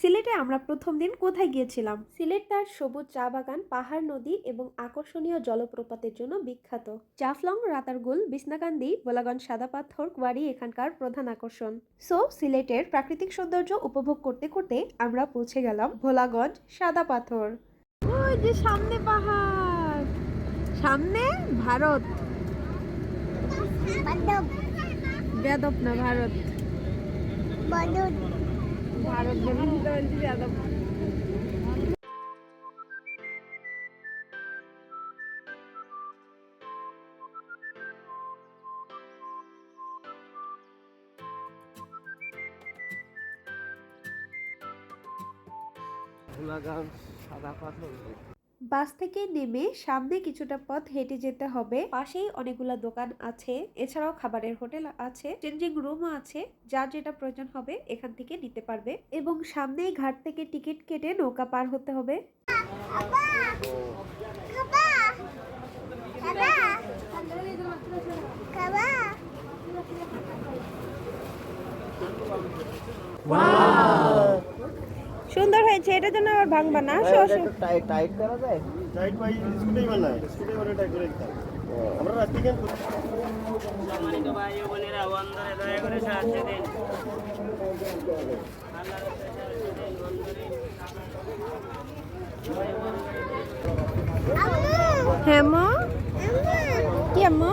সিলেটে আমরা প্রথম দিন কোথায় গিয়েছিলাম? সিলেট তার সবুজ চা বাগান পাহাড় নদী এবং আকর্ষণীয় জলপ্রপাতের জন্য বিখ্যাত। জাফলং রাতারগুল বিছনাকান্দি বোলাগঞ্জ সাদা পাথর কোয়ারি এখানকার প্রধান আকর্ষণ। সো সিলেটের প্রাকৃতিক সৌন্দর্য উপভোগ করতে করতে আমরা পৌঁছে গেলাম ভোলাগঞ্জ সাদা পাথর। ওই যে সামনে পাহাড়! সামনে ভারত। বেদব না ভারত। বদন ভারত বেদব ভোলাগান সাদা পাথর বাস থেকে নেমে সামনে কিছুটা পথ হেঁটে যেতে হবে। পাশেই অনেকগুলো দোকান আছে, এছাড়াও খাবারের হোটেল আছে, চেঞ্জিং রুমও আছে, যার যেটা প্রয়োজন হবে এখান থেকে নিতে পারবে এবং সামনেই ঘাট থেকে টিকিট কেটে নৌকা পার হতে হবে। খাবা সুন্দর হয়েছে এটার জন্য আবার ভাঙবা না? টাইট টাইট করা যায়? টাইট ভাই স্কুলেই বানায় বানায় টাইট করে দিতাম আমরা রাত্রি কেন সম্মানিত ভাই ও বোনেরা দয়া করে সাহায্য দিন। হ্যাঁ মা? কি আম্মা?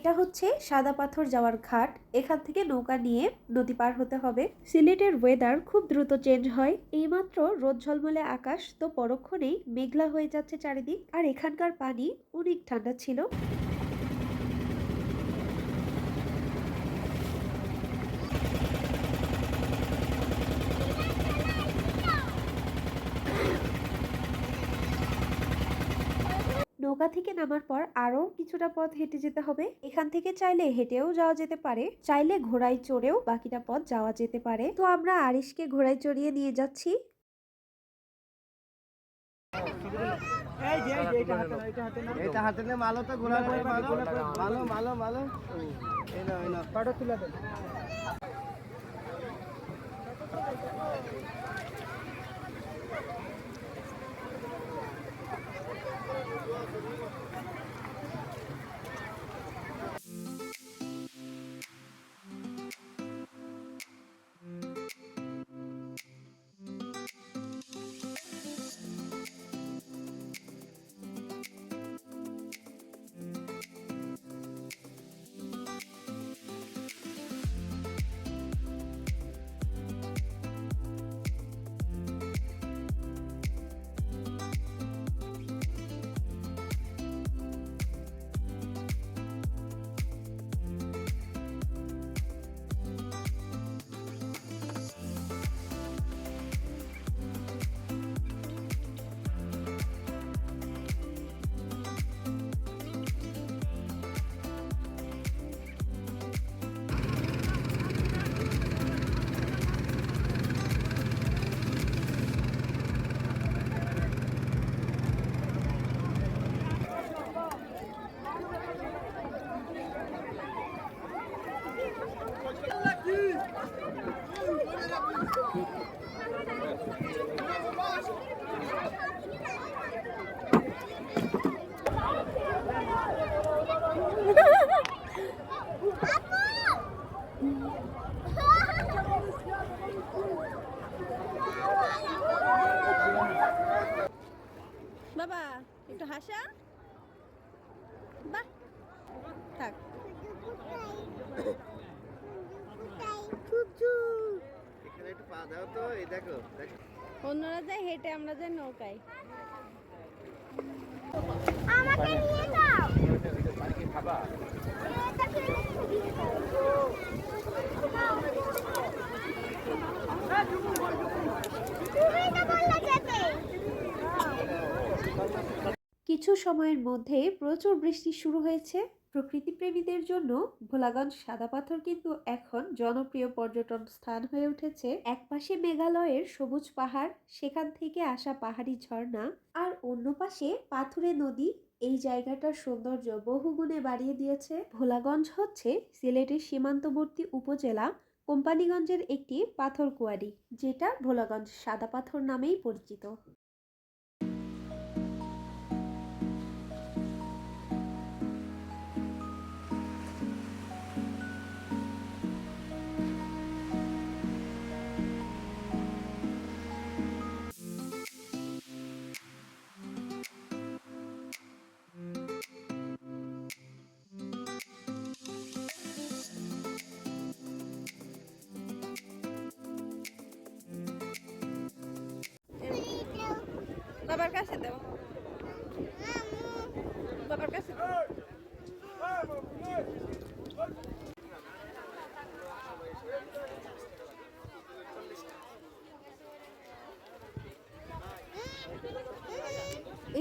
এটা হচ্ছে সাদা পাথর যাওয়ার ঘাট। এখান থেকে নৌকা নিয়ে নদী পার হতে হবে। সিলেটের ওয়েদার খুব দ্রুত চেঞ্জ হয়। এইমাত্র রোদ ঝলমলে আকাশ, তো পরক্ষণেই মেঘলা হয়ে যাচ্ছে চারিদিক। আর এখানকার পানি অনেক ঠান্ডা ছিল। নৌকা থেকে নামার পর আরও কিছুটা পথ হেঁটে যেতে হবে। এখান থেকে চাইলে হেঁটেও যাওয়া যেতে পারে চাইলে ঘোড়ায় চড়েও বাকিটা পথ যাওয়া যেতে পারে। তো আমরা আরিশকে ঘোড়ায় চড়িয়ে নিয়ে যাচ্ছি। এটা হাতে নে মালো তো গোলা মালো। মালো মালো মালো। এই না এই না তুলে দেন। একটু হাসা। বাহ। থাক। এখানে একটু পা দাও তো এই দেখো দেখো। অন্যরা যায় হেঁটে আমরা যাই নৌকায়। আমাকে নিয়ে যাও। খাবা তুমি তো বললে যেতে কিছু সময়ের মধ্যে প্রচুর বৃষ্টি শুরু হয়েছে। প্রকৃতিপ্রেমীদের জন্য ভোলাগঞ্জ সাদা পাথর কিন্তু এখন জনপ্রিয় পর্যটন স্থান হয়ে উঠেছে। একপাশে মেঘালয়ের সবুজ পাহাড়, সেখান থেকে আসা পাহাড়ি ঝর্ণা আর অন্য পাশে পাথুরে নদী। এই জায়গাটার সৌন্দর্য বহুগুণে বাড়িয়ে দিয়েছে। ভোলাগঞ্জ হচ্ছে সিলেটের সীমান্তবর্তী উপজেলা কোম্পানিগঞ্জের একটি পাথর কুয়ারি যেটা ভোলাগঞ্জ সাদা পাথর নামেই পরিচিত। বাবার কাছে দাও বাবার কাছে দাও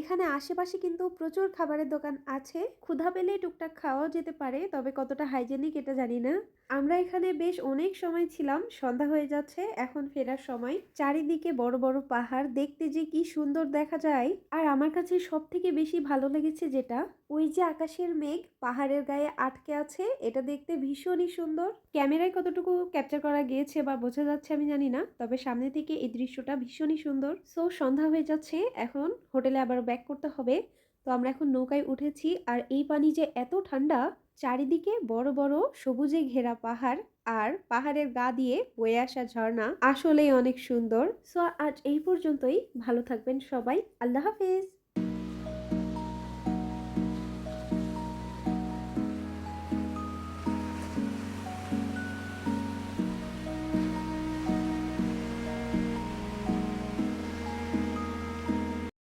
এখানে আশেপাশে কিন্তু প্রচুর খাবারের দোকান আছে। ক্ষুধা পেলে টুকটাক খাওয়াও যেতে পারে, তবে কতটা হাইজেনিক এটা জানি না। আমরা এখানে বেশ অনেক সময় ছিলাম, সন্ধ্যা হয়ে যাচ্ছে, এখন ফেরার সময়। চারিদিকে বড় বড় পাহাড়, দেখতে যে কি সুন্দর দেখা যায়। আর আমার কাছে সব থেকে বেশি ভালো লেগেছে যেটা, ওই যে আকাশের মেঘ, পাহাড়ের গায়ে আটকে আছে, এটা দেখতে ভীষণই সুন্দর। ক্যামেরায় কতটুকু ক্যাপচার করা গিয়েছে বা বোঝা যাচ্ছে আমি জানি না, তবে সামনে থেকে এই দৃশ্যটা ভীষণই সুন্দর। সো সন্ধ্যা হয়ে যাচ্ছে, এখন হোটেলে আবার ব্যাক করতে হবে। তো আমরা এখন নৌকায় উঠেছি আর এই পানি যে এত ঠান্ডা, চারিদিকে বড় বড় সবুজে ঘেরা পাহাড় আর পাহাড়ের গা দিয়ে বয়ে আসা ঝর্ণা আসলেই অনেক সুন্দর। সো আজ এই পর্যন্তই। ভালো থাকবেন সবাই। আল্লাহ হাফেজ।